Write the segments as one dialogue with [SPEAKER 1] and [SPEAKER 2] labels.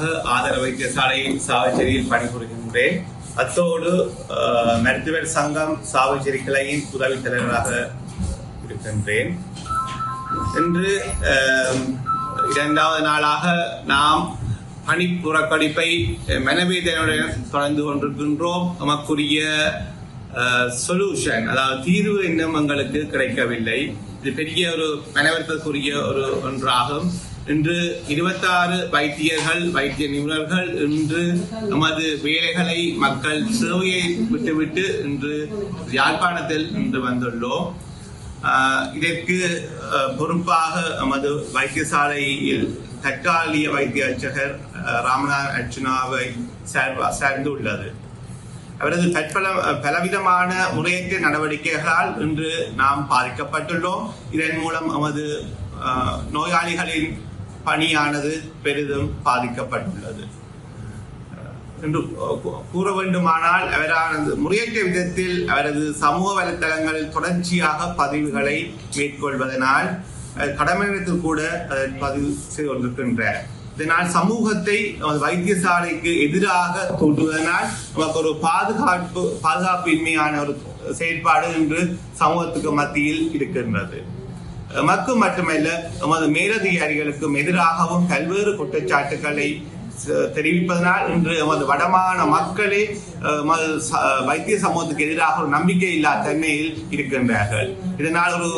[SPEAKER 1] தலைவராக ஆதரவு வைத்தியசாலை சாவச்சேரியில் பணிபுரிகின்றேன். அத்தோடு மருத்துவர் சங்கம் சாவச்சேரி கிளையின் உதவி தலைவராக இருக்கின்றேன். இன்று இரண்டாவது நாளாக நாம் பணி புறக்கணிப்பை மனவேதனையுடன் தொடர்ந்து கொண்டிருக்கின்றோம். நமக்குரிய சொல்யூஷன் அதாவது தீர்வு இன்னும் எங்களுக்கு கிடைக்கவில்லை. இது பெரிய ஒரு மனவருத்தக்குரிய ஒரு ஒன்றாகும். இன்று இருபத்தாறு வைத்தியர்கள் வைத்திய நிபுணர்கள் இன்று நமது வேலைகளை மக்கள் சேவையை விட்டுவிட்டு இன்று யாழ்ப்பாணத்தில் இன்று வந்துள்ளோம். இதற்கு பொறுப்பாக நமது வைத்தியசாலையில் தற்காலிக வைத்திய அர்ச்சகர் ஆஹ் ராமநாதன் அர்ச்சுனாவை சார்பா- சார்ந்துள்ளது. அவரது தற்பல பலவிதமான முறையற்ற நடவடிக்கைகளால் இன்று நாம் பாதிக்கப்பட்டுள்ளோம். இதன் மூலம் நமது நோயாளிகளின் பணியானது பெரிதும் பாதிக்கப்பட்டுள்ளது. என்று கூற வேண்டுமானால் அவரானது முறையற்ற விதத்தில் அவரது சமூக வலைத்தளங்களில் தொடர்ச்சியாக பதிவுகளை மேற்கொள்வதனால் அஹ், கடமையிடத்தில் கூட அதை பதிவு செய்து கொண்டிருக்கின்றார். இதனால் சமூகத்தை வைத்தியசாலைக்கு எதிராக தூண்டுவதனால் நமக்கு ஒரு பாதுகாப்பு பாதுகாப்பின்மையான ஒரு செயற்பாடு இன்று சமூகத்துக்கு மத்தியில் இருக்கின்றது. எமக்கு மட்டுமல்ல எமது மேலதிகாரிகளுக்கும் எதிராகவும் பல்வேறு குற்றச்சாட்டுகளை தெரிவிப்பதனால் இன்று எமது வடமான மக்களே எமது வைத்திய சமூகத்துக்கு எதிராக ஒரு நம்பிக்கை இல்லா தன்மையில் இருக்கின்றார்கள். இதனால் ஒரு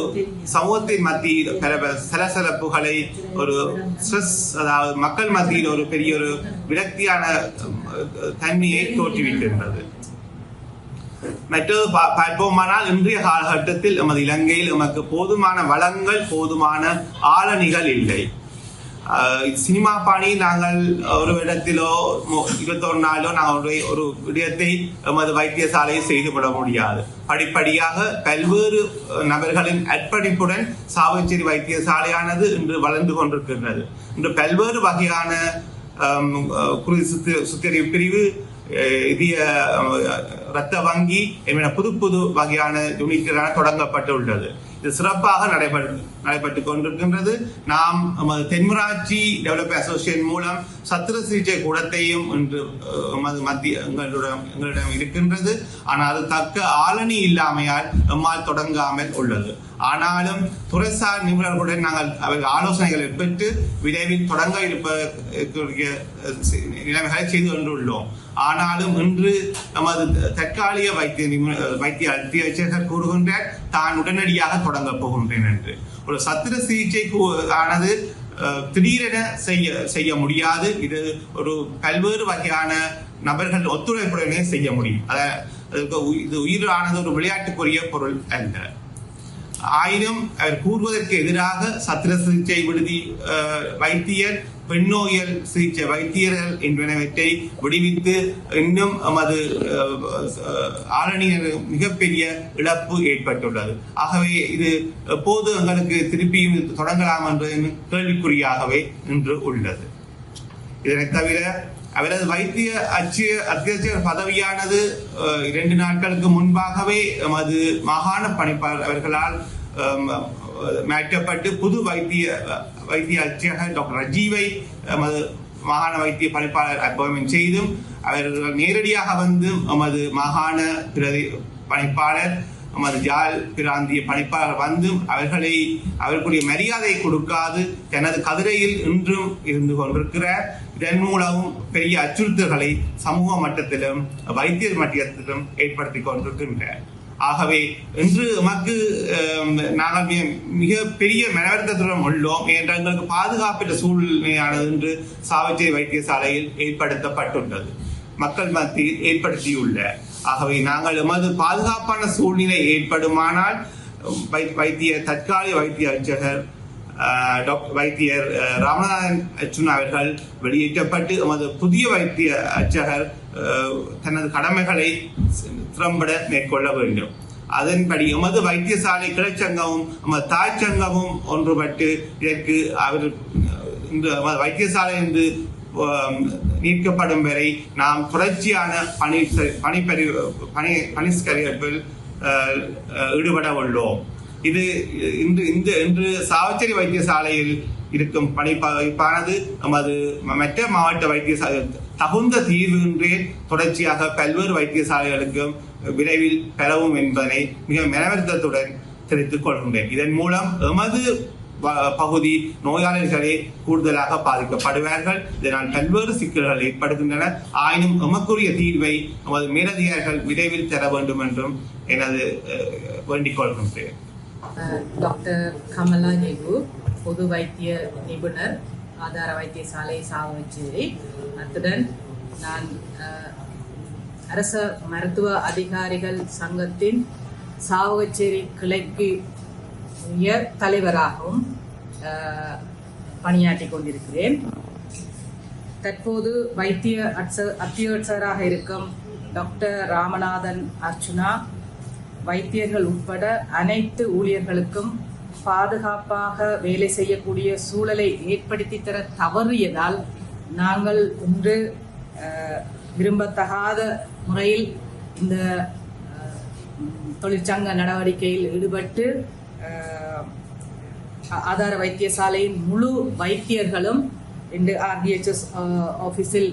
[SPEAKER 1] சமூகத்தின் மத்தியில் பல சலசலப்புகளை ஒரு ஸ்ட்ரெஸ் அதாவது மக்கள் மத்தியில் ஒரு பெரிய ஒரு விரக்தியான தன்மையை தோற்றுவிக்கின்றது. மற்றது பார்ப்போமானால் இன்றைய காலகட்டத்தில் நமது இலங்கையில் நமக்கு போதுமான வளங்கள் போதுமான ஆளணிகள் இல்லை சினிமா பாணி நாங்கள் ஒரு இடத்திலோ இருபத்தொரு நாளோ நாங்கள் ஒரு ஒரு விடயத்தை எமது வைத்தியசாலையில் செய்துவிட முடியாது படிப்படியாக பல்வேறு நபர்களின் அர்ப்பணிப்புடன் சாவச்சேரி வைத்தியசாலையானது இன்று வளர்ந்து கொண்டிருக்கின்றது இன்று பல்வேறு வகையான குறி சுத்திகரிப்பு பிரிவு இதய ரத்த வங்கி என புது புது வகையான யூனிட்களான தொடங்கப்பட்டுள்ளது. இது சிறப்பாக நடைபெற்று நடைபெற்று கொண்டிருக்கின்றது. நாம் நமது தென்மராட்சி டெவலப் அசோசியேஷன் மூலம் சத்திர சிகிச்சை கூடத்தையும் இன்று நமது மத்திய எங்களிடம் எங்களிடம் இருக்கின்றது. ஆனால் அது தக்க ஆளணி இல்லாமையால் நம்மால் தொடங்காமல் உள்ளது. ஆனாலும் துறைசார் நிபுணர்களுடன் நாங்கள் அவர்கள் ஆலோசனைகளை பெற்று விரைவில் தொடங்க இருப்பதற்குரிய நிலைமைகளை செய்து கொண்டுள்ளோம். ஆனாலும் இன்று நமது தற்காலிக வைத்திய வைத்திய அத்தியட்சகர் கூறுகின்றார் தான் உடனடியாக தொடங்கப் போகின்றேன் என்று. ஒரு சத்திர சிகிச்சை கூ- ஆனது திடீரென செய்ய செய்ய முடியாது. இது ஒரு பல்வேறு வகையான நபர்கள் ஒத்துழைப்புடனே செய்ய முடியும். அதற்கு இது உயிரானது ஒரு விளையாட்டுக்குரிய பொருள் அல்ல. ஆயினும் அவர் கூறுவதற்கு எதிராக சத்திர சிகிச்சை விடுதி வைத்தியர் பெண்ணோயியல் சிகிச்சை வைத்தியர்கள் என்பனவற்றை விடுவித்து இன்னும் நமது ஆரணியர் மிகப்பெரிய இழப்பு ஏற்பட்டுள்ளது. ஆகவே இது எப்போது எங்களுக்கு திருப்பியும் தொடங்கலாம் என்று கேள்விக்குறியாகவே இன்று உள்ளது. இதனை தவிர அவரது வைத்திய அச்சு அத்தியட்ச பதவியானது இரண்டு நாட்களுக்கு முன்பாகவே எமது மாகாண பணிப்பாளர் அவர்களால் மாற்றப்பட்டு புது வைத்திய வைத்திய அர்ச்சகர் டாக்டர் ரஜீவை எமது மாகாண வைத்திய பணிப்பாளர் அப்பாயின்மெண்ட் செய்தும் அவர்கள் நேரடியாக வந்து எமது மாகாண பிரதி பணிப்பாளர் நமது ஜால் பிராந்திய பணிப்பாளர் வந்தும் அவர்களை அவர்களுடைய மரியாதை கொடுக்காது தனது கதிரையில் இன்றும் இருந்து கொண்டிருக்கிறார். இதன் மூலம் பெரிய அச்சுறுத்தல்களை சமூக மட்டத்திலும் வைத்தியர் மட்டத்திலும் ஏற்படுத்தி கொண்டிருக்கின்றார். ஆகவே இன்று நமக்கு நாங்கள் மிக- மிக பெரிய மனவருத்தத்துடன் உள்ளோம். என்ற எங்களுக்கு பாதுகாப்பிட்ட சூழ்நிலையானது என்று சாவித்திரி வைத்தியசாலையில் ஏற்படுத்தப்பட்டுள்ளது. மக்கள் மத்தியில் ஏற்படுத்தியுள்ள. ஆகவே நாங்கள் எமது பாதுகாப்பான சூழ்நிலை ஏற்படுமானால் வைத்திய தற்காலிக வைத்திய அமைச்சகர் டாக்டர் வைத்தியர் ராமநாதன் அர்ச்சுனா அவர்கள் வெளியேற்றப்பட்டு எமது புதிய வைத்திய அர்ச்சகர் தனது கடமைகளை திறம்பட மேற்கொள்ள வேண்டும். அதன்படி எமது வைத்தியசாலை கிளைச்சங்கமும் எமது தாய்ச்சங்கமும் ஒன்றுபட்டு இதற்கு அவர் இந்த வைத்தியசாலை என்று நீக்கப்படும் வரை நாம் தொடர்ச்சியான பணி பணிப்பறி பணி பணிஸ்கரிப்பில் ஈடுபட உள்ளோம். இது இன்று இந்த இன்று சாவச்சேரி வைத்தியசாலையில் இருக்கும் பணிப்பானது நமது மற்ற மாவட்ட வைத்தியசாலை தகுந்த தீர்வின்றி தொடர்ச்சியாக பல்வேறு வைத்தியசாலைகளுக்கும் விரைவில் பெறவும் என்பதனை மிக மெனவருத்தத்துடன் தெரிவித்துக் கொள்கின்றேன். இதன் மூலம் எமது பகுதி நோயாளர்களே கூடுதலாக பாதிக்கப்படுவார்கள். இதனால் பல்வேறு சிக்கல்கள் ஏற்படுகின்றன. ஆயினும் எமக்குரிய தீர்வை நமது மேலதிகாரிகள் விரைவில் தர வேண்டும் என்றும் எனது அஹ், வேண்டிக் கொள்கின்றேன்.
[SPEAKER 2] டாக்டர் கமலா நேகு பொது வைத்திய நிபுணர் ஆதார வைத்தியசாலை சாவகச்சேரி அத்துடன் நான் அரச மருத்துவ அதிகாரிகள் சங்கத்தின் சாவகச்சேரி கிளைக்கு உயர் தலைவராகவும் பணியாற்றி கொண்டிருக்கிறேன். தற்போது வைத்திய அட்ச- அத்தியட்சராக இருக்கும் டாக்டர் ராமநாதன் அர்ச்சுனா வைத்தியர்கள் உட்பட அனைத்து ஊழியர்களுக்கும் பாதுகாப்பாக வேலை செய்யக்கூடிய சூழலை ஏற்படுத்தி தர தவறியதால் நாங்கள் இன்று விரும்பத்தகாத முறையில் இந்த தொழிற்சங்க நடவடிக்கையில் ஈடுபட்டு ஆதார வைத்தியசாலையின் முழு வைத்தியர்களும் இன்று ஆர்டிஎச்எஸ் ஆஃபீஸில்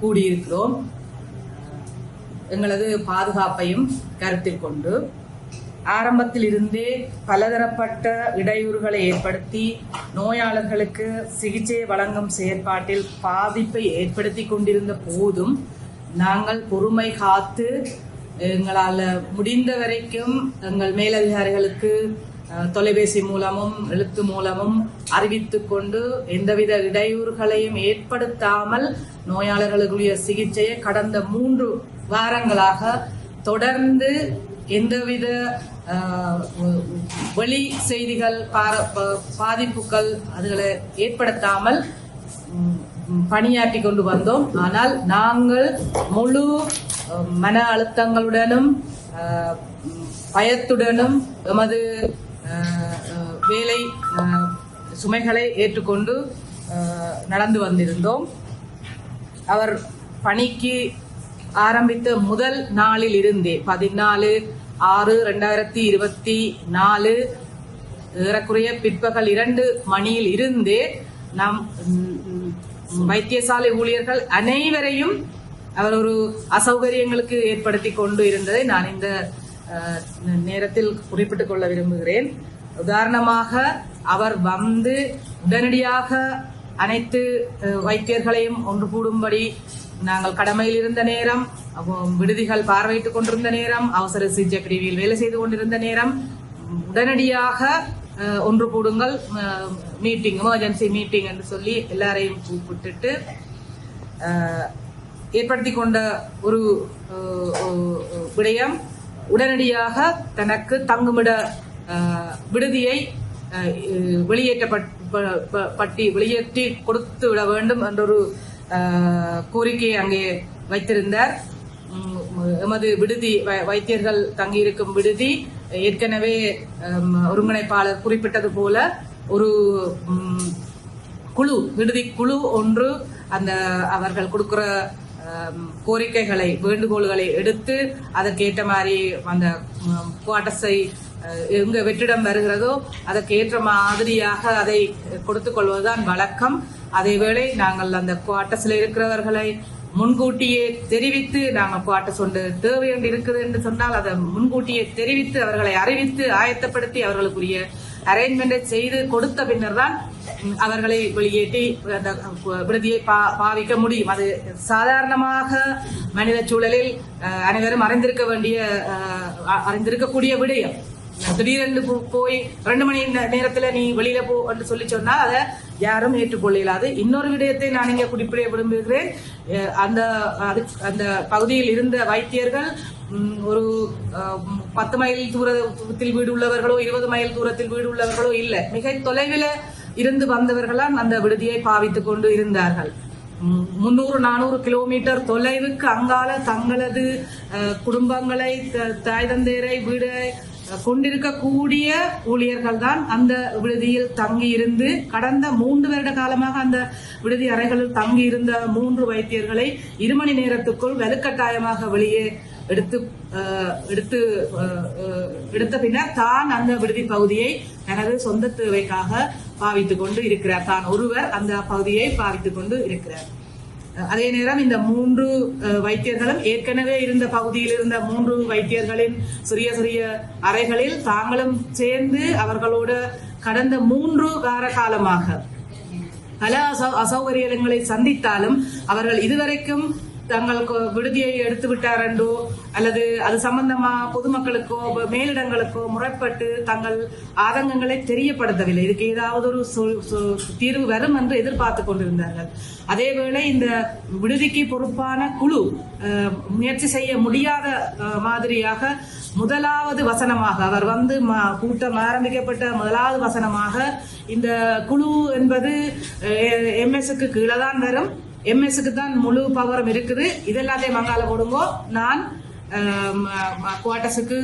[SPEAKER 2] கூடியிருக்கிறோம். எங்களது பாதுகாப்பையும் கருத்தில் கொண்டு ஆரம்பத்தில் இருந்தே பலதரப்பட்ட இடையூறுகளை ஏற்படுத்தி நோயாளர்களுக்கு சிகிச்சை வழங்கும் செயற்பாட்டில் பாதிப்பை ஏற்படுத்தி கொண்டிருந்த போதும் நாங்கள் பொறுமை காத்து எங்களால் முடிந்த வரைக்கும் எங்கள் மேலதிகாரிகளுக்கு தொலைபேசி மூலமும் எழுத்து மூலமும் அறிவித்து கொண்டு எந்தவித இடையூறுகளையும் ஏற்படுத்தாமல் நோயாளர்களுக்குரிய சிகிச்சையை கடந்த மூன்று வாரங்களாக தொடர்ந்து எந்தவித வெளி செய்திகள் பார- ப- பாதிப்புகள் அதுகளை ஏற்படுத்தாமல் பணியாற்றி கொண்டு வந்தோம். ஆனால் நாங்கள் முழு மன அழுத்தங்களுடனும் பயத்துடனும் எமது வேலை சுமைகளை ஏற்றுக்கொண்டு நடந்து வந்திருந்தோம். அவர் பணிக்கு ஆரம்பித்த முதல் நாளில் இருந்தே பதினாலு ஆறு ரெண்டாயிரத்தி இருபத்தி நாலு ஏறக்குறைய பிற்பகல் இரண்டு மணியில் இருந்தே நாம் வைத்தியசாலை ஊழியர்கள் அனைவரையும் அவர் ஒரு அசௌகரியங்களுக்கு ஏற்படுத்தி கொண்டு இருந்ததை நான் இந்த நேரத்தில் குறிப்பிட்டுக் கொள்ள விரும்புகிறேன். உதாரணமாக அவர் வந்து உடனடியாக அனைத்து வைத்தியர்களையும் ஒன்று கூடும்படி நாங்கள் கடமையில் இருந்த நேரம் விடுதிகள் பார்வையிட்டுக் கொண்டிருந்த நேரம் அவசர சிகிச்சை பிரிவில் வேலை செய்து கொண்டிருந்த நேரம் உடனடியாக ஒன்று கூடுங்கள் மீட்டிங் எமர்ஜென்சி மீட்டிங் என்று சொல்லி எல்லாரையும் கூப்பிட்டுட்டு ஏற்படுத்தி கொண்ட ஒரு விடயம் உடனடியாக தனக்கு தங்குமிட விடுதியை வெளியேற்றப்பட்டி வெளியேற்றி கொடுத்து விட வேண்டும் என்றொரு கோரிக்கையை அங்கே வைத்திருந்தார். எமது விடுதி வை- வைத்தியர்கள் தங்கியிருக்கும் விடுதி ஏற்கனவே ஒருங்கிணைப்பாளர் குறிப்பிட்டது போல ஒரு குழு விடுதி குழு ஒன்று அந்த அவர்கள் கொடுக்கிற கோரிக்கைகளை வேண்டுகோள்களை எடுத்து அதற்கேற்ற மாதிரி அந்த குவாட்டஸை எங்க வெற்றிடம் வருகிறதோ அதற்கு ஏற்ற மாதிரியாக அதை கொடுத்துக் கொள்வதுதான் வழக்கம். அதேவேளை நாங்கள் அந்த குவார்டர்ஸ்ல இருக்கிறவர்களை முன்கூட்டியே தெரிவித்து நாங்கள் குவார்டர்ஸ் ஒன்று தேவை ஒன்று இருக்குது என்று சொன்னால் அதை முன்கூட்டியே தெரிவித்து அவர்களை அறிவித்து ஆயத்தப்படுத்தி அவர்களுக்குரிய அரேஞ்ச்மெண்டை செய்து கொடுத்த பின்னர் தான் அவர்களை வெளியேற்றி அந்த விடுதியை பா- பாவிக்க முடியும். அது சாதாரணமாக மனித சூழலில் அனைவரும் அறிந்திருக்க வேண்டிய அறிந்திருக்கக்கூடிய விடயம். திடீரென்று போய் ரெண்டு மணி நேரத்துல நீ வெளியில போ என்று சொல்லி சொன்னா அதை யாரும் ஏற்றுக்கொள்ள இயலாது. இன்னொரு விடயத்தை நான் இங்கே குறிப்பிட விரும்புகிறேன். அந்த அது- அந்த பகுதியில் இருந்த வைத்தியர்கள் ஒரு பத்து மைல் தூரத்தில் வீடு உள்ளவர்களோ இருபது மைல் தூரத்தில் வீடு உள்ளவர்களோ இல்லை. மிக தொலைவில் இருந்து வந்தவர்களாம் அந்த விடுதியை பாவித்துக் கொண்டு இருந்தார்கள். முன்னூறு நானூறு கிலோமீட்டர் தொலைவுக்கு அங்கால தங்களது குடும்பங்களை த- தாய் தந்தையரை வீடு கொண்டிருக்கக்கூடிய ஊழியர்கள் தான் அந்த விடுதியில் தங்கி இருந்து கடந்த மூன்று வருட காலமாக அந்த விடுதி அறைகளில் தங்கி இருந்த மூன்று வைத்தியர்களை இரு மணி நேரத்துக்குள் வலுக்கட்டாயமாக வெளியே எடுத்து எடுத்து எடுத்த பின்னர் தான் அந்த விடுதி பகுதியை தனது சொந்த தேவைக்காக பாவித்துக் கொண்டு இருக்கிறார். தான் ஒருவர் அந்த பகுதியை பாவித்துக் கொண்டு இருக்கிறார். அதே நேரம் இந்த மூன்று வைத்தியர்களும் ஏற்கனவே இருந்த பகுதியில் இருந்த மூன்று வைத்தியர்களின் சிறிய சிறிய அறைகளில் தாங்களும் சேர்ந்து அவர்களோடு கடந்த மூன்று வார காலமாக பல அசௌ- அசௌகரியங்களை சந்தித்தாலும் அவர்கள் இதுவரைக்கும் தங்களுக்கு விடுதியை எடுத்து விட்டார் அல்லது அது சம்பந்தமா பொதுமக்களுக்கோ மேலிடங்களுக்கோ முறைப்பட்டு தங்கள் ஆதங்கங்களை தெரியப்படுத்தவில்லை? இதுக்கு ஏதாவது ஒரு தீர்வு வரும் என்று எதிர்பார்த்து கொண்டிருந்தார்கள். அதேவேளை இந்த விடுதிக்கு பொறுப்பான குழு முயற்சி செய்ய முடியாத மாதிரியாக முதலாவது வசனமாக அவர் வந்து கூட்டம் ஆரம்பிக்கப்பட்ட முதலாவது வசனமாக இந்த குழு என்பது எம்எஸ்க்கு கீழே தான் வரும். எம்எஸ்க்கு தான் முழு பவரும் இருக்குது. இதெல்லாத்தையும் மங்கால போடுங்கோ. நான் குவார்டர்ஸுக்கு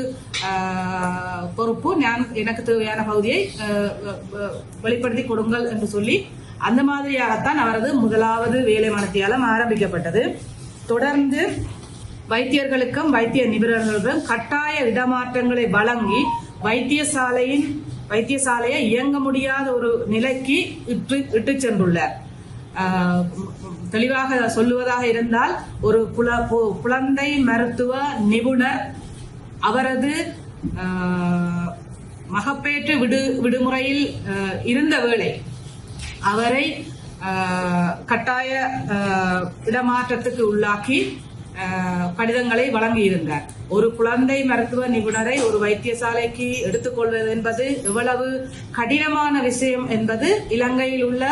[SPEAKER 2] பொறுப்பு நான் எனக்கு தேவையான பகுதியை வெளிப்படுத்தி கொடுங்கள் என்று சொல்லி அந்த மாதிரியாகத்தான் அவரது முதலாவது வேலை மனத்தியாலம் ஆரம்பிக்கப்பட்டது. தொடர்ந்து வைத்தியர்களுக்கும் வைத்திய நிபுணர்களுக்கும் கட்டாய இடமாற்றங்களை வழங்கி வைத்தியசாலையின் வைத்தியசாலையை இயங்க முடியாத ஒரு நிலைக்கு இட்டு இட்டு சென்றுள்ளார். தெளிவாக சொல்லுவதாக இருந்தால் ஒரு புல குழந்தை மருத்துவ நிபுணர் அவரது மகப்பேற்று விடு விடுமுறையில் இருந்த வேளை அவரை கட்டாய இடமாற்றத்துக்கு உள்ளாக்கி கடிதங்களை வழங்கியிருந்தார். ஒரு குழந்தை மருத்துவ நிபுணரை ஒரு வைத்தியசாலைக்கு எடுத்துக்கொள்வது என்பது எவ்வளவு கடினமான விஷயம் என்பது இலங்கையில் உள்ள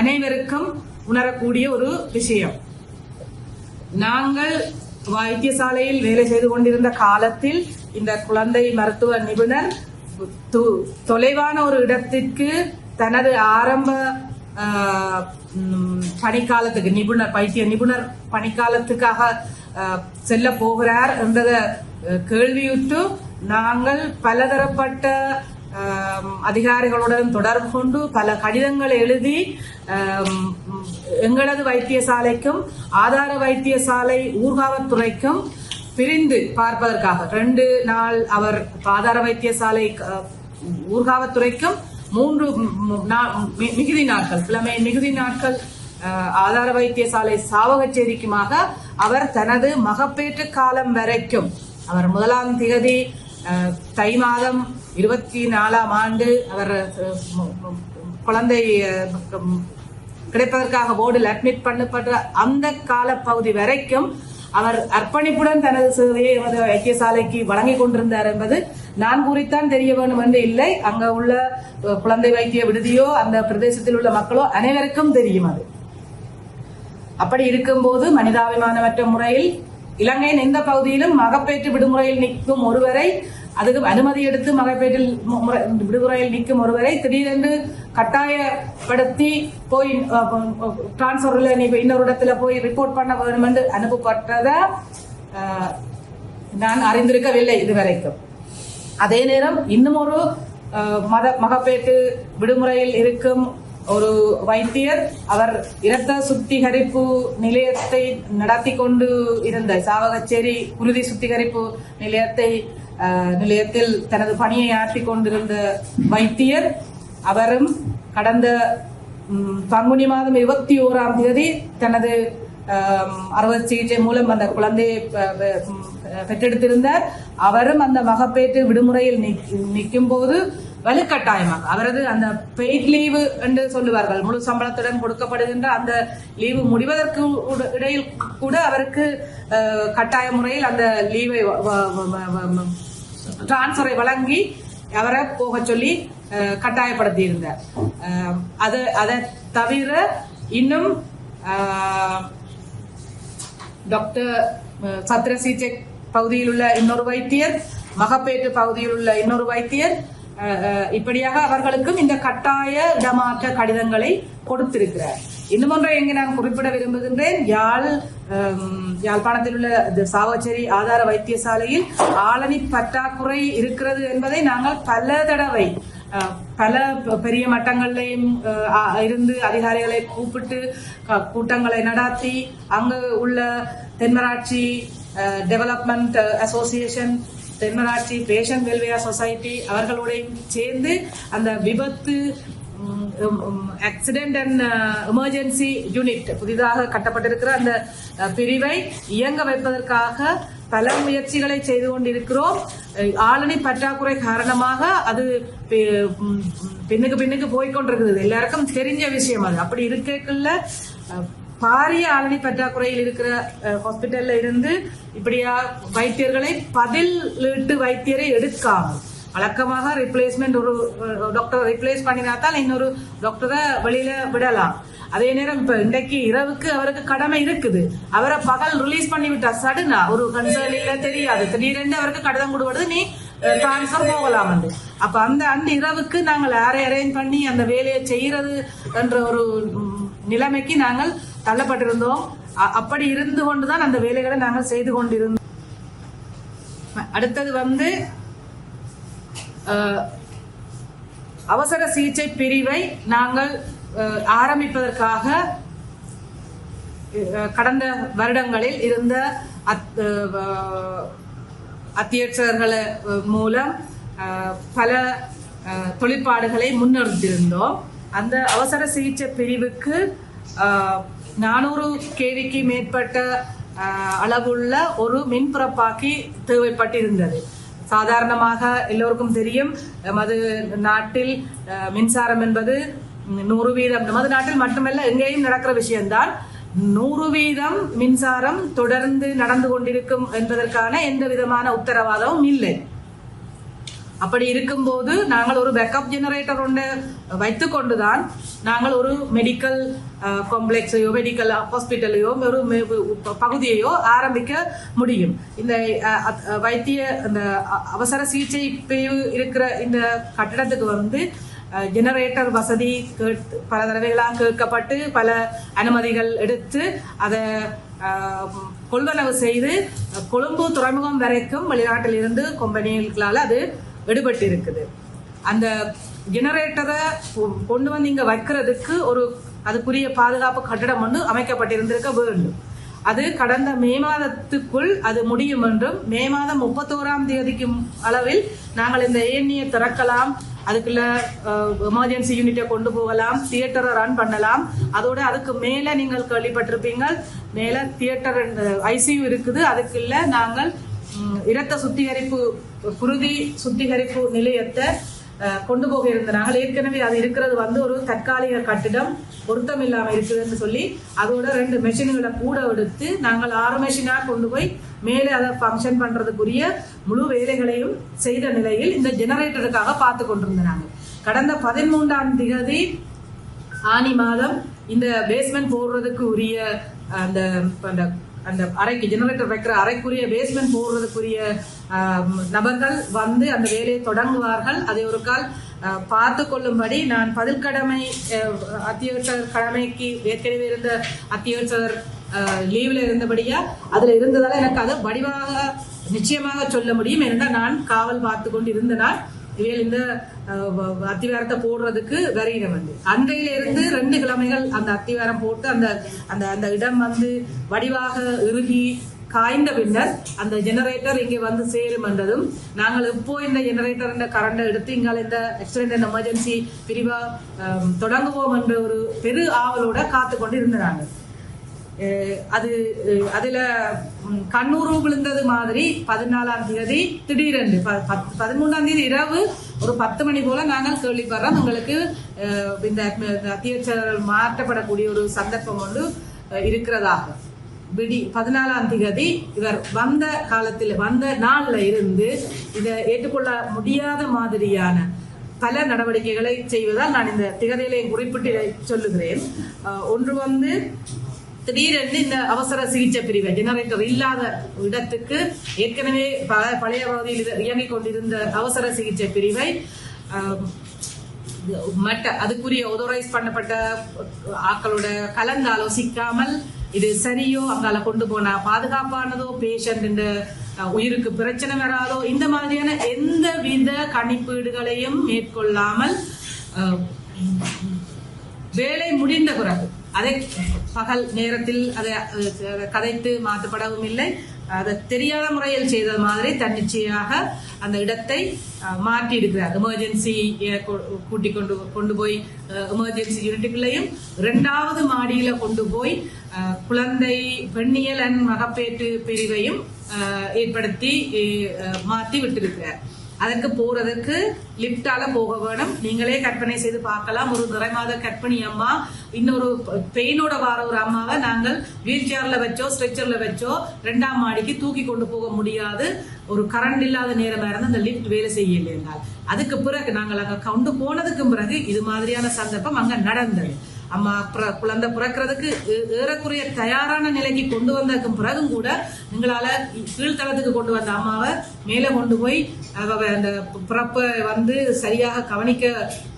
[SPEAKER 2] அனைவருக்கும் உணரக்கூடிய ஒரு விஷயம். நாங்கள் வைத்தியசாலையில் வேலை செய்து கொண்டிருந்த காலத்தில் இந்த குழந்தை மருத்துவ நிபுணர் தொலைவான ஒரு இடத்திற்கு தனது ஆரம்ப பணிக்காலத்துக்கு நிபுணர் பைத்திய நிபுணர் பணிக்காலத்துக்காக செல்ல போகிறார் என்றதை கேள்வியுற்று நாங்கள் பலதரப்பட்ட அதிகாரிகளுடன் தொடர்பு கொண்டு பல கடிதங்களை எழுதி எங்களது வைத்தியசாலைக்கும் ஆதார வைத்தியசாலை ஊர்காவத்துறைக்கும் பிரிந்து பார்ப்பதற்காக. ரெண்டு நாள் அவர் ஆதார வைத்தியசாலை ஊர்காவத்துறைக்கும் மூன்று மிகுதி நாட்கள் கிழமை மிகுதி நாட்கள் ஆதார வைத்தியசாலை சாவகச்சேரிக்குமாக அவர் தனது மகப்பேற்று காலம் வரைக்கும் அவர் முதலாம் திகதி தை மாதம் இருபத்தி நாலாம் ஆண்டு அவர் குழந்தை கிடைப்பதற்காக போர்டில் அட்மிட் பண்ணப்பட்ட அந்த காலப்பகுதி வரைக்கும் அவர் அர்ப்பணிப்புடன் தனது சேவையை எமது வைத்தியசாலைக்கு வழங்கிக் கொண்டிருந்தார் என்பது நான் குறித்தான் தெரிய வேண்டும் என்று இல்லை. அங்க உள்ள குழந்தை வைத்திய விடுதியோ அந்த பிரதேசத்தில் உள்ள மக்களோ அனைவருக்கும் தெரியும் அது. அப்படி இருக்கும்போது மனிதாபிமானமற்ற முறையில் இலங்கையின் எந்த பகுதியிலும் மகப்பேற்று விடுமுறையில் நிற்கும் ஒருவரை அதுக்கு அனுமதி எடுத்து மகப்பேட்டில் விடுமுறையில் நிற்கும் ஒருவரை திடீரென்று கட்டாயப்படுத்தி போய் டிரான்ஸ்பர்ல நீ இன்னொரு இடத்துல போய் ரிப்போர்ட் பண்ண வேண்டும் என்று அனுப்பப்பட்டதா நான் அறிந்திருக்கவில்லை இதுவரைக்கும். அதே நேரம் இன்னும் ஒரு மத மகப்பேட்டு விடுமுறையில் இருக்கும் ஒரு வைத்தியர் அவர் இரத்த சுத்திகரிப்பு நிலையத்தை நடத்தி கொண்டு இருந்த சாவகச்சேரி குருதி சுத்திகரிப்பு நிலையத்தை நிலையத்தில் தனது பணியை ஆற்றிக் கொண்டிருந்த வைத்தியர் அவரும் கடந்த பங்குனி மாதம் இருபத்தி ஓராம் தேதி தனது ஆம், அறுவை சிகிச்சை மூலம் அந்த குழந்தையை பெற்றெடுத்திருந்தார். அவரும் அந்த மகப்பேற்று விடுமுறையில் நிற்கும் போது வலுக்கட்டாயமாக. அவரது அந்த பெய்ட் லீவு என்று சொல்லுவார்கள். முழு சம்பளத்துடன் கொடுக்கப்படுகின்ற அந்த லீவு முடிவதற்கு இடையில் கூட அவருக்கு கட்டாய முறையில் அந்த லீவை டிரான்ஸ்ஃபரை வழங்கி அவரை போக சொல்லி கட்டாயப்படுத்தி இருந்தார் அது அதை தவிர இன்னும் டாக்டர் அஹ், சத்ர சிகிச்சை பகுதியில் உள்ள இன்னொரு வைத்தியர் மகப்பேட்டு பகுதியில் உள்ள இன்னொரு வைத்தியர் இப்படியாக அவர்களுக்கும் இந்த கட்டாய இடமாற்ற கடிதங்களை கொடுத்திருக்கிறார். இன்னும் ஒன்றை இங்கு நான் குறிப்பிட விரும்புகின்றேன். யாழ் யாழ்ப்பாணத்தில் உள்ள இந்த சாவச்சேரி ஆதார வைத்தியசாலையில் ஆளணி பற்றாக்குறை இருக்கிறது என்பதை நாங்கள் பல தடவை பல பெரிய மட்டங்கள்லையும் இருந்து அதிகாரிகளை கூப்பிட்டு கூட்டங்களை நடாத்தி அங்கு உள்ள Thenmarachchi development association Thenmarachchi fashion welfare society அவர்களுடையும் சேர்ந்து அந்த விபத்து ஆக்சிடென்ட் அண்ட் எமர்ஜென்சி யூனிட் புதிதாக கட்டப்பட்டிருக்கிற அந்த uh, பிரிவை இயங்க வைப்பதற்காக பல முயற்சிகளை செய்து கொண்டிருக்கிறோம். ஆளணி பற்றாக்குறை காரணமாக அது பின்னுக்கு பின்னுக்கு போய்கொண்டிருக்கிறது எல்லாருக்கும் தெரிஞ்ச விஷயம் அது. அப்படி இருக்கக்குள்ள பாரிய ஆளணி பற்றாக்குறையில் இருக்கிற ஹாஸ்பிட்டல்ல இருந்து இப்படியா வைத்தியர்களை பதிலீட்டு வைத்தியரை எடுக்காமல் வழக்கமாக ரிப்ளேஸ்மெண்ட் ஒரு டாக்டர் ரிப்ளேஸ் பண்ணினாத்தான் இன்னொரு டாக்டரை வெளியில விடலாம். அதே நேரம் இப்ப இன்றைக்கு இரவுக்கு அவருக்கு கடமை இருக்குது. அவரை பகல் ரிலீஸ் பண்ணி விட்டா சடுனா ஒரு கன்சர்ன் இல்ல தெரியாது. திடீரென்று அவருக்கு கடிதம் கொடுவது நீ டிரான்ஸ்ஃபர் போகலாம் வந்து அப்ப அந்த அந்த இரவுக்கு நாங்கள் யாரை அரேஞ்ச் பண்ணி அந்த வேலையை செய்யறது என்ற ஒரு நிலைமைக்கு நாங்கள் தள்ளப்பட்டிருந்தோம். அ- அப்படி இருந்து கொண்டுதான் அந்த வேலைகளை நாங்கள் செய்து கொண்டிருந்தோம். அடுத்தது வந்து அவசர சிகிச்சை பிரிவை நாங்கள் ஆரம்பிப்பதற்காக கடந்த வருடங்களில் இருந்த அத்- மூலம் பல தொழிற்பாடுகளை முன்னெடுத்திருந்தோம். அந்த அவசர சிகிச்சை பிரிவுக்கு நானூறு கேவிக்கு மேற்பட்ட அளவுள்ள ஒரு மின்புறப்பாக்கி தேவைப்பட்டிருந்தது. சாதாரணமாக எல்லோருக்கும் தெரியும் நமது நாட்டில் மின்சாரம் என்பது நூறு வீதம் நமது நாட்டில் மட்டுமல்ல எங்கேயும் நடக்கிற விஷயம்தான். நூறு வீதம் மின்சாரம் தொடர்ந்து நடந்து கொண்டிருக்கும் என்பதற்கான எந்த விதமான உத்தரவாதமும் இல்லை. அப்படி இருக்கும்போது நாங்கள் ஒரு பேக்கப் ஜெனரேட்டர் ஒன்று வைத்துக் கொண்டுதான் நாங்கள் ஒரு மெடிக்கல் காம்ப்ளெக்ஸையோ மெடிக்கல் ஹாஸ்பிட்டலையோ ஒரு பகுதியையோ ஆரம்பிக்க முடியும். இந்த வைத்திய அந்த அவசர சிகிச்சை பிரிவு இருக்கிற இந்த கட்டிடத்துக்கு வந்து ஜெனரேட்டர் வசதி கேட்டு பல தடவைகளாக கேட்கப்பட்டு பல அனுமதிகள் எடுத்து அதை கொள்வனவு செய்து கொழும்பு துறைமுகம் வரைக்கும் வெளிநாட்டில் இருந்து அது விடுபட்டு இருக்குது அந்த ஜெனரேட்டரை கொ- கொண்டு வந்து இங்கே வைக்கிறதுக்கு ஒரு அதுக்குரிய பாதுகாப்பு கட்டடம் ஒன்று அமைக்கப்பட்டிருந்திருக்க வேண்டும். அது கடந்த மே மாதத்துக்குள் அது முடியும் என்றும் மே மாதம் முப்பத்தோராம் தேதிக்கு அளவில் நாங்கள் இந்த ஏஎன்இயை திறக்கலாம் அதுக்குள்ள எமர்ஜென்சி யூனிட்டை கொண்டு போகலாம் தியேட்டரை ரன் பண்ணலாம். அதோட அதுக்கு மேலே நீங்கள் கேள்விப்பட்டிருப்பீங்க மேலே தியேட்டர் ஐசியூ இருக்குது அதுக்குள்ள நாங்கள் இரத்த சுத்திகரிப்பு குருதி சுத்திகரிப்பு நிலையத்தை கொண்டு போக இருந்த ஏற்கனவே அது இருக்கிறது வந்து ஒரு தற்காலிக கட்டிடம் பொருத்தம் இல்லாமல் இருக்குதுன்னு சொல்லி அதோட ரெண்டு மெஷின்களை கூட எடுத்து நாங்கள் ஆறு மெஷினாக கொண்டு போய் மேலே அதை ஃபங்க்ஷன் பண்ணுறதுக்குரிய முழு வேலைகளையும் செய்த நிலையில் இந்த ஜெனரேட்டருக்காக பார்த்து கொண்டிருந்தாங்க கடந்த பதிமூன்றாம் திகதி ஆனி மாதம் இந்த பேஸ்மெண்ட் போடுறதுக்கு உரிய அந்த அந்த அந்த அறைக்கு ஜெனரேட்டர் வைக்கிற அறைக்குரிய பேஸ்மெண்ட் போடுறதுக்குரிய நபர்கள் வந்து அந்த வேலையை தொடங்குவார்கள். அதை ஒரு கால் பார்த்து கொள்ளும்படி நான் பதில் கடமை அத்தியாவசர் அத்தியட்சர் கடமைக்கு ஏற்கனவே இருந்த அத்தியட்சர் லீவில் இருந்தபடியா அதில் இருந்ததால் எனக்கு அதை வடிவாக நிச்சயமாக சொல்ல முடியும். ஏனென்றால் நான் காவல் பார்த்து கொண்டு இருந்தனால் இவையில் இந்த அத்திவாரத்தை போடுறதுக்கு வருகிற வந்து. அன்றையில இருந்து ரெண்டு கிழமைகள் அந்த அத்திவாரம் போட்டு அந்த அந்த அந்த இடம் வந்து வடிவாக இறுகி காய்ந்த பின்னர் அந்த ஜெனரேட்டர் இங்கே வந்து சேரும் என்றதும் நாங்கள் இப்போ இந்த ஜெனரேட்டர் இந்த கரண்டை எடுத்து இங்கால இந்த ஆக்சிடென்ட் அண்ட் எமர்ஜென்சி பிரிவா தொடங்குவோம் என்ற ஒரு பெரு ஆவலோட காத்து கொண்டு இருந்தாங்க அது அதுல ம், விழுந்தது மாதிரி பதினாலாம் தேதி திடீரென்று ப- பதிமூணாம் தேதி இரவு ஒரு பத்து மணி போல நாங்கள் கேள்விப்படுறோம். உங்களுக்கு இந்த அத்தியட்சர் மாற்றப்படக்கூடிய ஒரு சந்தர்ப்பம் ஒன்று இருக்கிறதாக. விடி பதினாலாம் திகதி இவர் வந்த காலத்தில் வந்த நாள்ல இருந்து இதை ஏற்றுக்கொள்ள முடியாத மாதிரியான பல நடவடிக்கைகளை செய்வதால் நான் இந்த திகதியிலே குறிப்பிட்டு சொல்லுகிறேன். ஒன்று வந்து திடீரென்று இந்த அவசர சிகிச்சை பிரிவை ஜெனரேட்டர் இல்லாத இடத்துக்கு ஏற்கனவே ப- பழைய பகுதியில் இயங்கிக் கொண்டிருந்த அவசர சிகிச்சை பிரிவை மற்ற அதுக்குரிய ஒதோரைஸ் பண்ணப்பட்ட ஆக்களோட கலந்து ஆலோசிக்காமல் இது சரியோ அங்கால கொண்டு போனா பாதுகாப்பானதோ பேஷண்ட் உயிருக்கு பிரச்சனை வராதோ இந்த மாதிரியான எந்த வித கணிப்பீடுகளையும் மேற்கொள்ளாமல் வேலை முடிந்த பிறகு அதை பகல் நேரத்தில் அதை கதைத்து மாற்றப்படவும் இல்லை. அதை தெரியாத முறையில் செய்தது மாதிரி தன்னிச்சையாக அந்த இடத்தை மாற்றி இருக்கிறார் எமர்ஜென்சி கூட்டி கொண்டு கொண்டு போய் எமர்ஜென்சி யூனிட்டுக்குள்ளேயும் இரண்டாவது மாடியில கொண்டு போய் குழந்தை பெண்ணியல் அண்ட் மகப்பேற்று பிரிவையும் ஏற்படுத்தி மாற்றி விட்டிருக்கிறார். அதற்கு போறதுக்கு லிப்டால போக வேணும். நீங்களே கற்பனை செய்து பார்க்கலாம். ஒரு நிறைமாத கற்பனி அம்மா இன்னொரு பெயினோட வார ஒரு அம்மாவை நாங்கள் வீல் சேர்ல வச்சோ ஸ்ட்ரெச்சர்ல வச்சோ ரெண்டாம் மாடிக்கு தூக்கி கொண்டு போக முடியாது. ஒரு கரண்ட் இல்லாத நேரமா இருந்து அந்த லிஃப்ட் வேலை செய்யலை என்றால் அதுக்கு பிறகு நாங்கள் அங்க கொண்டு போனதுக்கு பிறகு இது மாதிரியான சந்தர்ப்பம் அங்க நடந்தது. அம்மா பிற- குழந்தை பிறக்கிறதுக்கு ஏறக்குறைய தயாரான நிலைக்கு கொண்டு வந்ததுக்கு பிறகும் கூட எங்களால கீழ்த்தளத்துக்கு கொண்டு வந்த அம்மாவை மேலே கொண்டு போய் அவ அந்த பிறப்பை வந்து சரியாக கவனிக்க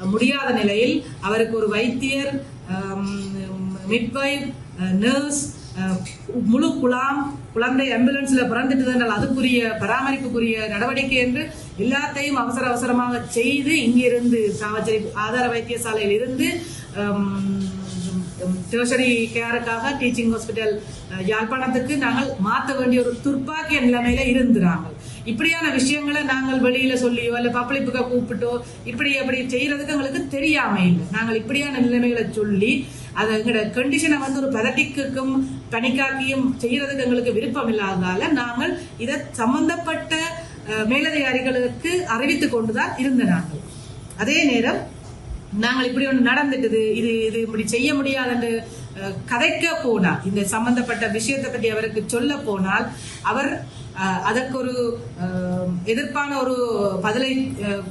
[SPEAKER 2] முடியாத நிலையில் அவருக்கு ஒரு வைத்தியர் மிட்வைஃப் நர்ஸ் முழு குலாம் குழந்தை ஆம்புலன்ஸ்ல பிறந்துட்டதுனால் அதுக்குரிய பராமரிப்புக்குரிய நடவடிக்கை என்று எல்லாத்தையும் அவசர அவசரமாக செய்து இங்கிருந்து சாவச்சேரி ஆதார வைத்தியசாலையில் இருந்து டெர்சரி கேருக்காக டீச்சிங் ஹாஸ்பிட்டல் யாழ்ப்பாணத்துக்கு நாங்கள் மாற்ற வேண்டிய ஒரு துர்ப்பாக்கிய நிலைமையில இருந்துறாங்க. இப்படியான விஷயங்களை நாங்கள் வெளியில சொல்லியோ இல்ல பப்ளிப்புக்க கூப்பிட்டோ இப்படி அப்படி செய்யறதுக்கு எங்களுக்கு தெரியாம இல்லை. நாங்கள் இப்படியான நிலைமைகளை சொல்லி அது எங்களோட கண்டிஷனை வந்து ஒரு பதட்டிக்கும் பனிக்காக்கியும் செய்யறதுக்கு எங்களுக்கு விருப்பம் இல்லாததால நாங்கள் இதை சம்பந்தப்பட்ட மேலதிகாரிகளுக்கு அறிவித்து கொண்டுதான் இருந்த நாங்கள் அதே நேரம் நாங்கள் இப்படி ஒன்று நடந்துட்டது இது இது இப்படி செய்ய முடியாதுன்னு அஹ், கதைக்க போனால் இந்த சம்பந்தப்பட்ட விஷயத்தை பற்றி அவருக்கு சொல்ல போனால் அவர் அதற்கு ஒரு எதிர்ப்பான ஒரு பதிலை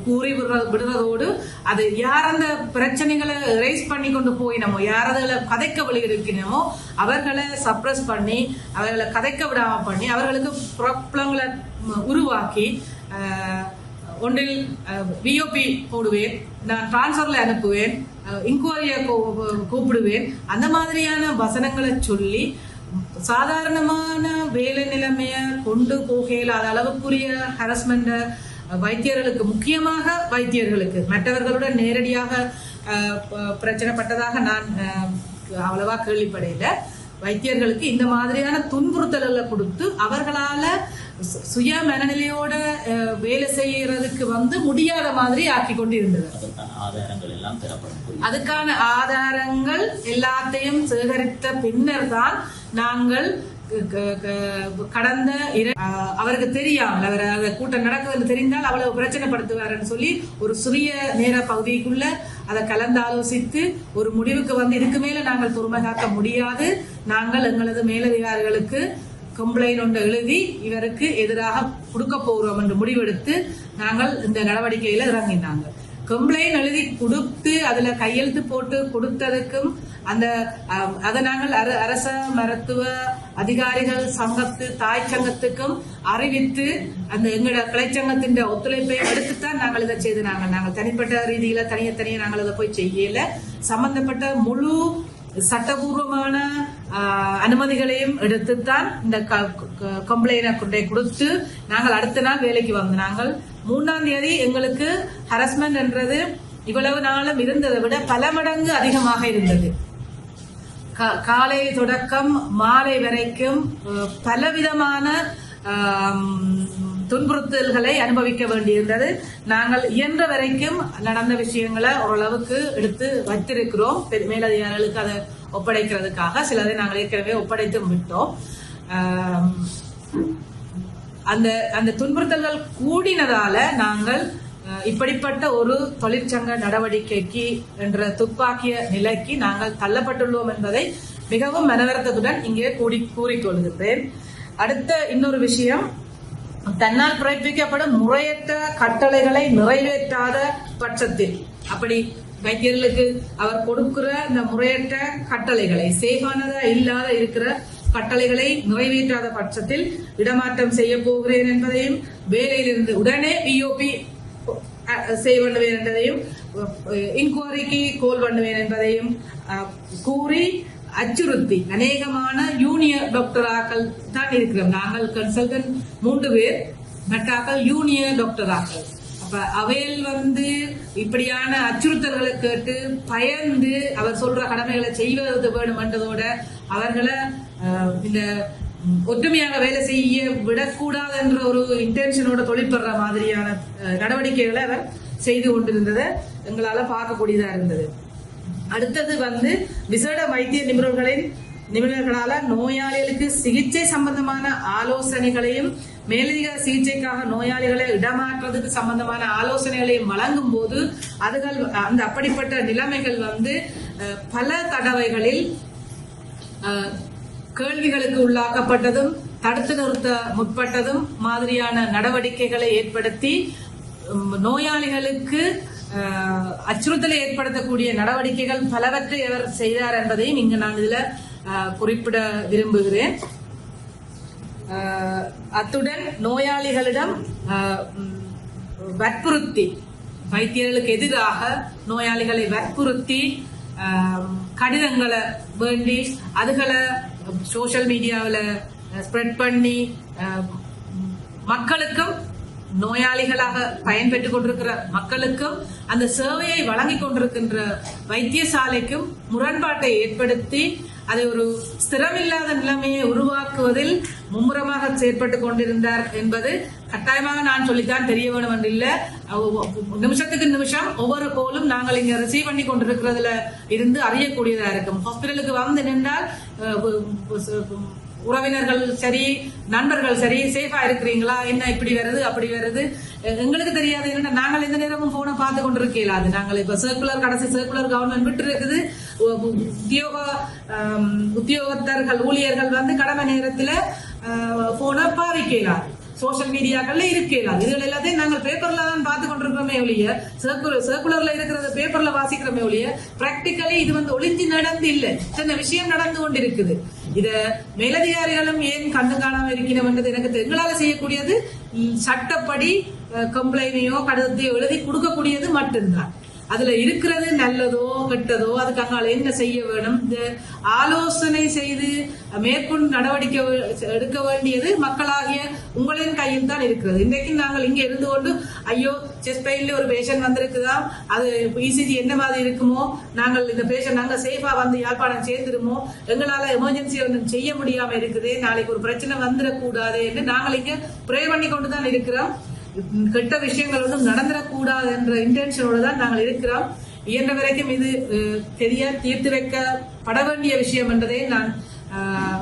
[SPEAKER 2] கூறி விடுற- விடுறதோடு அது யார் அந்த பிரச்சனைகளை ரைஸ் பண்ணி கொண்டு போயினமோ யார் அதில் கதைக்க வெளியிருக்கணுமோ அவர்களை சப்ரஸ் பண்ணி அவர்களை கதைக்க விடாமல் பண்ணி அவர்களுக்கு ப்ராப்ளங்களை உருவாக்கி ஒன்றில் விஓபி போடுவேன் நான் டிரான்ஸ்ஃபரில் அனுப்புவேன் இன்கொயரியை கூப்பிடுவேன். அந்த மாதிரியான வசனங்களை சொல்லி சாதாரணமான வேலை நிலைமையை கொண்டு போகையில் அது அளவுக்குரிய ஹரஸ்மெண்ட்டை வைத்தியர்களுக்கு முக்கியமாக வைத்தியர்களுக்கு மற்றவர்களுடன் நேரடியாக பிரச்சனைப்பட்டதாக நான் அவ்வளவா கேள்விப்படையில. வைத்தியர்களுக்கு இந்த மாதிரியான துன்புறுத்தல்களை கொடுத்து அவர்களால சுய மனநிலையோட வேலை செய்யறதுக்கு வந்து முடியாத மாதிரி ஆக்கி கொண்டு இருந்தது. அதுக்கான ஆதாரங்கள் எல்லாத்தையும் சேகரித்த பின்னர் தான் நாங்கள் கடந்த அவருக்கு தெரியாமல் அவர் அந்த கூட்டம் நடக்குதுன்னு தெரிந்தால் அவ்வளவு பிரச்சனைப்படுத்துவாருன்னு சொல்லி ஒரு சிறிய நேர பகுதிக்குள்ள அதை கலந்து ஆலோசித்து ஒரு முடிவுக்கு வந்து இதுக்கு மேல நாங்கள் பொறுமை காக்க முடியாது நாங்கள் எங்களது மேலதிகாரிகளுக்கு கம்ப்ளைண்ட் ஒன்று எழுதி இவருக்கு எதிராக கொடுக்க போகிறோம் என்று முடிவெடுத்து நாங்கள் இந்த நடவடிக்கையில் இறங்கினாங்க. கம்ப்ளைண்ட் எழுதி கொடுத்து அதில் கையெழுத்து போட்டு கொடுத்ததுக்கும் அந்த அதை நாங்கள் அர- அரச மருத்துவ அதிகாரிகள் சங்கத்து தாய் சங்கத்துக்கும் அறிவித்து அந்த எங்களோட கிளைச்சங்கத்தின் ஒத்துழைப்பை எடுத்துத்தான் நாங்கள் இதை செய்து நாங்கள் நாங்கள் தனிப்பட்ட ரீதியில் தனியாக தனியாக நாங்கள் இதை போய் செய்யல. சம்பந்தப்பட்ட முழு சட்டபூர்வமான அனுமதிகளையும் எடுத்துத்தான் இந்த கம்ப்ளைனை கொண்டே கொடுத்து நாங்கள் அடுத்த நாள் வேலைக்கு வந்தோம் நாங்கள் மூன்றாம் தேதி எங்களுக்கு ஹரஸ்மெண்ட் என்றது இவ்வளவு நாளும் இருந்ததை விட பல மடங்கு அதிகமாக இருந்தது. காலை தொடக்கம் மாலை வரைக்கும் பலவிதமான துன்புறுத்தல்களை அனுபவிக்க வேண்டியிருந்தது. நாங்கள் இயன்ற வரைக்கும் நடந்த விஷயங்களை ஓரளவுக்கு எடுத்து வைத்திருக்கிறோம். மேலதிகாரிகளுக்கு அதை ஒப்படைக்கிறதுக்காக சிலதை நாங்கள் ஏற்கனவே ஒப்படைத்தும் விட்டோம். அந்த அந்த துன்புறுத்தல்கள் கூடினதால நாங்கள் இப்படிப்பட்ட ஒரு தொழிற்சங்க நடவடிக்கைக்கு என்ற துப்பாக்கிய நிலைக்கு நாங்கள் தள்ளப்பட்டுள்ளோம் என்பதை மிகவும் மனவரத்தத்துடன் இங்கே கூடி கூறிக்கொள்கிறேன். அடுத்த இன்னொரு விஷயம் தன்னால் பிறப்பிக்கப்படும் முறையற்ற கட்டளைகளை நிறைவேற்றாத பட்சத்தில். அப்படி வைத்தியர்களுக்கு அவர் கொடுக்கிற இந்த முறையற்ற கட்டளைகளை சேகானதா இல்லாத இருக்கிற கட்டளைகளை நிறைவேற்றாத பட்சத்தில் இடமாற்றம் செய்ய போகிறேன் என்பதையும் வேலையிலிருந்து உடனே பிஓபி செய்ய பண்ணுவேன் என்பதையும் இன்கொயரிக்கு கோல் பண்ணுவேன் என்பதையும் கூறி அச்சுறுத்தி அநேகமான யூனியர் டாக்டராக்கள் தான் இருக்கிறோம். நாங்கள் கன்சல்டன் மூன்று பேர் மற்றாக்கள் யூனியர் டாக்டராக்கள் அப்ப அவையில் வந்து இப்படியான அச்சுறுத்தல்களை கேட்டு பயந்து அவர் சொல்ற கடமைகளை செய்வது வேணுமென்றதோட அவர்களை இந்த ஒற்றுமையாக வேலை செய்ய விடக்கூடாது என்ற ஒரு இன்டென்ஷனோட தொழிற்படுற மாதிரியான நடவடிக்கைகளை அவர் செய்து கொண்டிருந்ததை எங்களால பார்க்கக்கூடியதா இருந்தது. அடுத்தது வந்து விசேட வைத்திய நிபுணர்களின் நிபுணர்களால நோயாளிகளுக்கு சிகிச்சை சம்பந்தமான ஆலோசனைகளையும் மேலதிக சிகிச்சைக்காக நோயாளிகளை இடமாற்றுறதுக்கு சம்பந்தமான ஆலோசனைகளையும் வழங்கும் போது அதுகள் அந்த அப்படிப்பட்ட நிலைமைகள் வந்து பல தடவைகளில் கேள்விகளுக்கு உள்ளாக்கப்பட்டதும் தடுத்து நிறுத்த முற்பட்டதும் மாதிரியான நடவடிக்கைகளை ஏற்படுத்தி நோயாளிகளுக்கு அச்சுறுத்தலை ஏற்படுத்தக்கூடிய நடவடிக்கைகள் பலவற்றை அவர் செய்தார் என்பதையும் இங்கு நான் இதுல குறிப்பிட விரும்புகிறேன். அத்துடன் நோயாளிகளிடம் வற்புறுத்தி வைத்தியர்களுக்கு எதிராக நோயாளிகளை வற்புறுத்தி கடிதங்களை வேண்டி அதுகளை சோஷியல் மீடியாவில் ஸ்ப்ரெட் பண்ணி மக்களுக்கும் நோயாளிகளாக பயன்பெற்றுக் கொண்டிருக்கிற மக்களுக்கும் அந்த சேவையை வழங்கிக் கொண்டிருக்கின்ற வைத்தியசாலைக்கும் முரண்பாட்டை ஏற்படுத்தி அதை ஒரு ஸ்திரமில்லாத நிலைமையை உருவாக்குவதில் மும்முரமாக செயற்பட்டு கொண்டிருந்தார் என்பது கட்டாயமாக நான் சொல்லித்தான் தெரிய வேணும் என்று நிமிஷத்துக்கு நிமிஷம் ஒவ்வொரு கோலும் நாங்கள் இங்க ரிசீவ் பண்ணி கொண்டிருக்கிறதுல இருந்து அறியக்கூடியதா இருக்கும். ஹாஸ்பிட்டலுக்கு வந்து நின்றால் உறவினர்கள் சரி நண்பர்கள் சரி சேஃபா இருக்கிறீங்களா? என்ன இப்படி வருது அப்படி வருது? எங்களுக்கு தெரியாது. என்னன்னா நாங்கள் எந்த நேரமும் போனை பார்த்து கொண்டிருக்கல. அது நாங்கள் இப்ப சர்க்குலர் கடைசி சர்க்குலர் கவர்மெண்ட் விட்டு இருக்குது உத்தியோக உத்தியோகத்தர்கள் ஊழியர்கள் வந்து கடமை நேரத்துல போனை பாவிக்கலாம் சோஷியல் மீடியாக்கள்ல இருக்கலாம் இதுகள் எல்லாத்தையும் நாங்கள் பேப்பர்ல தான் பார்த்து கொண்டிருக்கிறோமே ஒழிய சர்க்குலர் சர்க்குலர்ல இருக்கிறத பேப்பர்ல வாசிக்கிறோமே ஒழிய பிராக்டிக்கலி இது வந்து ஒளிஞ்சு நடந்து இல்லை. சின்ன விஷயம் நடந்து கொண்டிருக்குது. இத மேலதிகாரிகளும் ஏன் கண்டு காணாம இருக்கணும்ன்றது எனக்கு எங்களால செய்யக்கூடியது சட்டப்படி கம்ப்ளைனையோ கடிதத்தையோ எழுதி கொடுக்கக்கூடியது மட்டும்தான். அதுல இருக்கிறது நல்லதோ கெட்டதோ அதுக்காக என்ன செய்ய வேணும்? இந்த ஆலோசனை செய்து மேற்கொண்டு நடவடிக்கை எடுக்க வேண்டியது மக்களாகிய உங்களின் கையில் தான் இருக்கிறது. இன்றைக்கு நாங்கள் இங்க இருந்து கொண்டு ஐயோ செஸ்ட் பெயின்ல ஒரு பேஷண்ட் வந்திருக்குதா? அது இசிஜி என்ன மாதிரி இருக்குமோ? நாங்கள் இந்த பேஷண்ட் நாங்க சேஃபா வந்து யாழ்ப்பாணம் சேர்ந்துருமோ? எங்களால எமர்ஜென்சி ஒன்றும் செய்ய முடியாம இருக்குது நாளைக்கு ஒரு பிரச்சனை வந்துடக்கூடாது என்று நாங்கள் இங்க ப்ரே பண்ணி கொண்டு தான் இருக்கிறோம். கெட்ட விஷயங்கள் ஒன்றும் நடந்துடக்கூடாது என்ற இன்டென்ஷனோட தான் நாங்கள் இருக்கிறோம். இயன்ற வரைக்கும் இது தெரிய தீர்த்து வைக்கப்பட வேண்டிய விஷயம் என்றதை நான்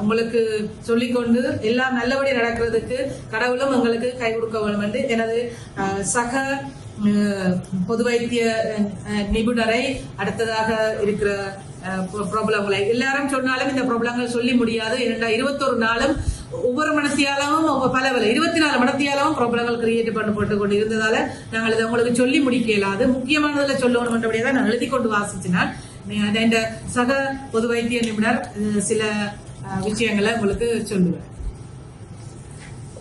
[SPEAKER 2] உங்களுக்கு சொல்லிக்கொண்டு எல்லாம் நல்லபடி நடக்கிறதுக்கு கடவுளும் எங்களுக்கு கை கொடுக்க வேண்டும் என்று எனது சக பொது வைத்திய நிபுணரை அடுத்ததாக இருக்கிற ப்ராப்ளங்களை எல்லாரும் சொன்னாலும் இந்த ப்ராப்ளங்கள் சொல்லி முடியாது. இரண்டா இருபத்தொரு நாளும் ஒவ்வொரு மனத்தியாலமும் பல பல இருபத்தி நாலு மனத்தியாலும் ப்ராப்ளங்கள் கிரியேட் பண்ணப்பட்டு கொண்டு இருந்ததால நாங்கள் இதை உங்களுக்கு சொல்லி முடிக்க இயலாது முக்கியமானதுல சொல்லணும் என்றபடியே தான் நான் எழுதி கொண்டு வாசிச்சினால் இந்த சக பொது வைத்திய நிபுணர் சில விஷயங்களை உங்களுக்கு சொல்லுவேன்.